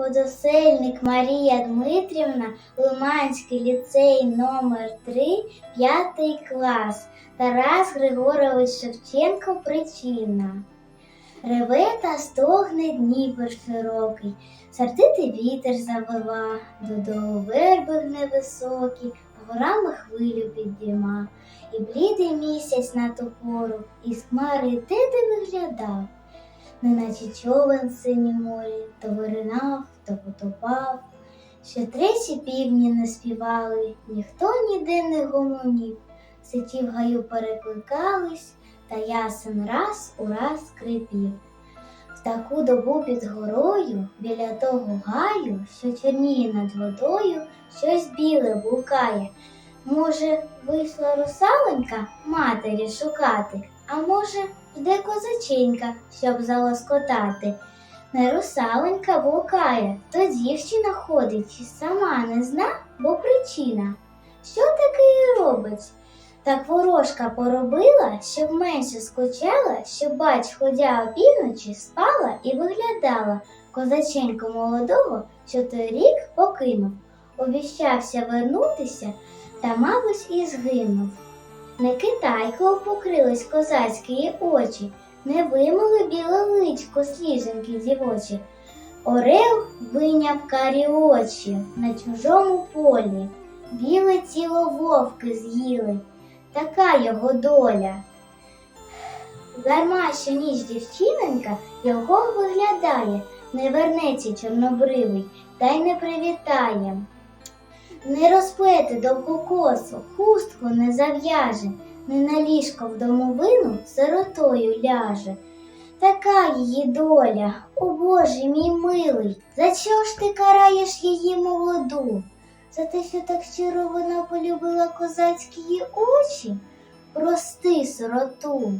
Подосельник Марія Дмитрівна, Лиманський ліцей номер 3 п'ятий клас. Тарас Григорович Шевченко причина. Реве та стогне Дніпр широкий, сердитий вітер завива, додолу верби гне високі, горами хвилю підійма, і блідий місяць на ту пору, із хмари де виглядав, неначе човен в морі, то виринав, то потопав. Ще тричі півні не співали, ніхто ніде не гомонів, ситі в гаю перекликались, та ясен раз у раз скрипів. В таку добу під горою, біля того гаю, що чорніє над водою, щось біле блукає. Може, вийшла русалонька матері шукати, а може, жде козаченька, щоб залоскотати. Не русалонька блукає, то дівчина ходить, сама не зна, бо причина. Що таке їй робить? Так ворожка поробила, щоб менше скучала, щоб бач, ходя опівночі, спала і виглядала козаченьку молодого, що той рік покинув, обіщався вернутися, та, мабуть, і згинув. Не китайко покрились козацькі очі, не вимили біле личко сліженьки дівочі. Орел виняв карі очі на чужому полі, біле тіло вовки з'їли така його доля. Дарма що ніч дівчинонька його виглядає, не вернеться чорнобривий, та й не привітає. Не розплете довгу косу, хустку не зав'яже, не на ліжко в домовину сиротою ляже. Така її доля, о Боже мій милий, за чого ж ти караєш її молоду? За те, що так щиро вона полюбила козацькі очі? Прости сироту.